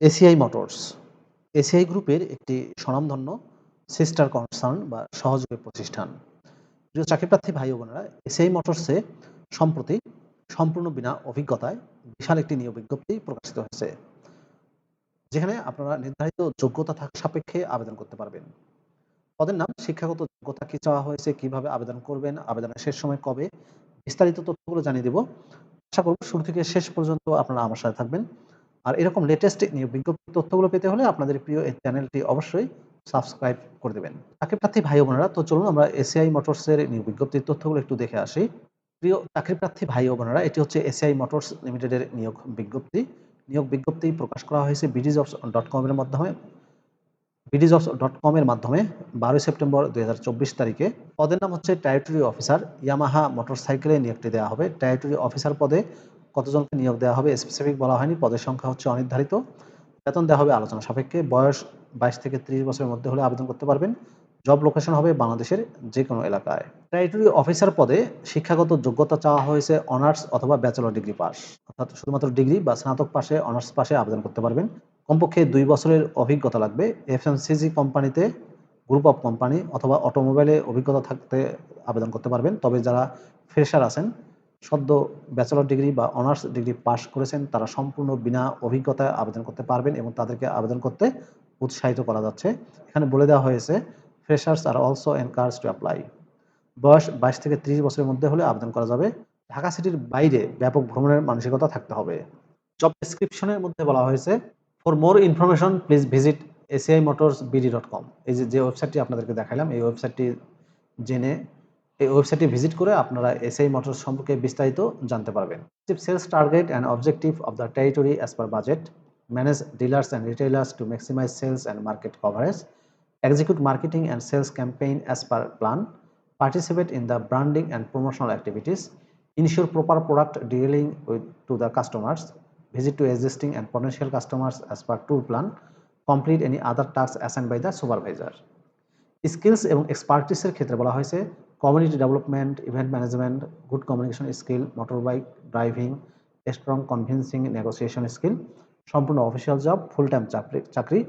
ACI motors. ACI গ্রুপের একটি স্বনামধন্য সিস্টার কনসার্ন বা সহযোগী প্রতিষ্ঠান। প্রিয় চাকরিপ্রার্থী ভাই ও বোনেরা, এসিআই মোটরসে সম্প্রতি সম্পূর্ণ বিনা অভিজ্ঞতায় বিশাল একটি নিয়োগ বিজ্ঞপ্তি প্রকাশিত হয়েছে। যেখানে আপনারা নির্ধারিত যোগ্যতা থাকা সাপেক্ষে আবেদন করতে পারবেন। পদের নাম, শিক্ষাগত যোগ্যতা কি চাওয়া হয়েছে, কীভাবে আবেদন করবেন, আবেদনের শেষ সময় কবে, বিস্তারিত তথ্যগুলো জানিয়ে দেব। আশা করব শুরু থেকে শেষ পর্যন্ত আপনারা আমার সাথে থাকবেন। আর এরকম লেটেস্ট নিয়োগ বিজ্ঞপ্তি তথ্যগুলো পেতে হলে আপনাদের প্রিয় এই চ্যানেলটি অবশ্যই সাবস্ক্রাইব করে দেবেন। চাকরি প্রার্থী ভাই বোনেরা, তো চলুন আমরা এসিআই মোটরসের নিয়োগ বিজ্ঞপ্তির তথ্যগুলো একটু দেখে আসি। প্রিয় চাকরি প্রার্থী ভাই বোনেরা, এটি হচ্ছে এসিআই মোটরস লিমিটেডের নিয়োগ বিজ্ঞপ্তি। নিয়োগ বিজ্ঞপ্তি প্রকাশ করা হয়েছে বিডি জবস ডট কমের মাধ্যমে। বিডি জবস ডট কমের মাধ্যমে বারোই সেপ্টেম্বর দুই হাজার চব্বিশ তারিখে। পদের নাম হচ্ছে টেরিটরি অফিসার ইয়ামাহা মোটরসাইকেলে নিয়োগটি দেওয়া হবে। টেরিটরি অফিসার পদে কতজনকে নিয়োগ দেওয়া হবে স্পেসিফিক বলা হয়নি, পদের সংখ্যা হচ্ছে অনির্ধারিত। বেতন দেওয়া হবে আলোচনা সাপেক্ষে, বয়স বাইশ থেকে ত্রিশ বছরের মধ্যে হলে আবেদন করতে পারবেন। জব লোকেশন হবে বাংলাদেশের যে কোনো এলাকায়। টেরিটরি অফিসার পদে শিক্ষাগত যোগ্যতা চাওয়া হয়েছে অনার্স অথবা ব্যাচেলর ডিগ্রি পাস অর্থাৎ শুধুমাত্র ডিগ্রি বা স্নাতক পাশে অনার্স পাশে আবেদন করতে পারবেন। কমপক্ষে দুই বছরের অভিজ্ঞতা লাগবে। এফএমসিজি কোম্পানিতে গ্রুপ অফ কোম্পানি অথবা অটোমোবাইলে অভিজ্ঞতা থাকতে আবেদন করতে পারবেন। তবে যারা ফ্রেশার আছেন সদ্য ব্যাচেলর ডিগ্রি বা অনার্স ডিগ্রি পাশ করেছেন, তারা সম্পূর্ণ বিনা অভিজ্ঞতায় আবেদন করতে পারবেন এবং তাদেরকে আবেদন করতে উৎসাহিত করা যাচ্ছে। এখানে বলে দেওয়া হয়েছে freshers are also encourage to apply বয়স বাইশ থেকে ত্রিশ বছরের মধ্যে হলে আবেদন করা যাবে। ঢাকা সিটির বাইরে ব্যাপক ভ্রমণের মানসিকতা থাকতে হবে। জব ডেসক্রিপশনের মধ্যে বলা হয়েছে for more information please visit ACI motors BD dot com এই যে ওয়েবসাইটটি আপনাদেরকে দেখালাম এই ওয়েবসাইটটি জেনে এই ওয়েবসাইটে ভিজিট করে আপনারা এসআই মোটর সম্পর্কে বিস্তারিত জানতে পারবেন। Sales target and objective of the territory as per budget manage dealers and retailers to maximise sales and market coverage execute marketing and sales campaign as per plan participate in the branding and promotional activities ensure proper product dealing with to the customers visit to existing and potential customers as per tour plan complete any other task assign by the supervisor skills এবং এক্সপার্টিসের ক্ষেত্রে বলা হয়েছে community development event management good communication skill motor bike driving strong convincing negotiation skill সম্পূর্ণ official job full time চাকরি চাকরি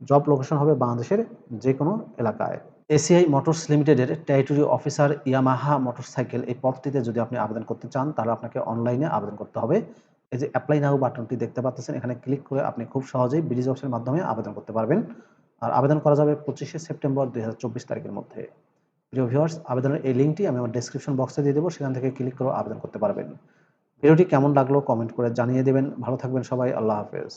job location হবে বাংলাদেশের যে কোনো এলাকায় এসিআই মোটরস লিমিটেডের টেরিটরি অফিসার ইয়ামাহা মোটরসাইকেল এই পদটিতে যদি আপনি আবেদন করতে চান, তাহলে আপনাকে অনলাইনে আবেদন করতে হবে। এই যে অ্যাপ্লাই নাও বাটনটি দেখতে পাচ্ছেন, এখানে ক্লিক করে আপনি খুব সহজেই বিডি জবসের মাধ্যমে আবেদন করতে পারবেন। আর আবেদন করা যাবে পঁচিশে সেপ্টেম্বর দুই হাজার চব্বিশ তারিখের মধ্যে। প্রিয় ভিউয়ার্স আবেদনের এই লিঙ্কটি আমি আমার ডেসক্রিপশন বক্সে দিয়ে দেবো, সেখান থেকে ক্লিক করে আবেদন করতে পারবেন। ভিডিওটি কেমন লাগল কমেন্ট করে জানিয়ে দেবেন। ভালো থাকবেন সবাই, আল্লাহ হাফেজ।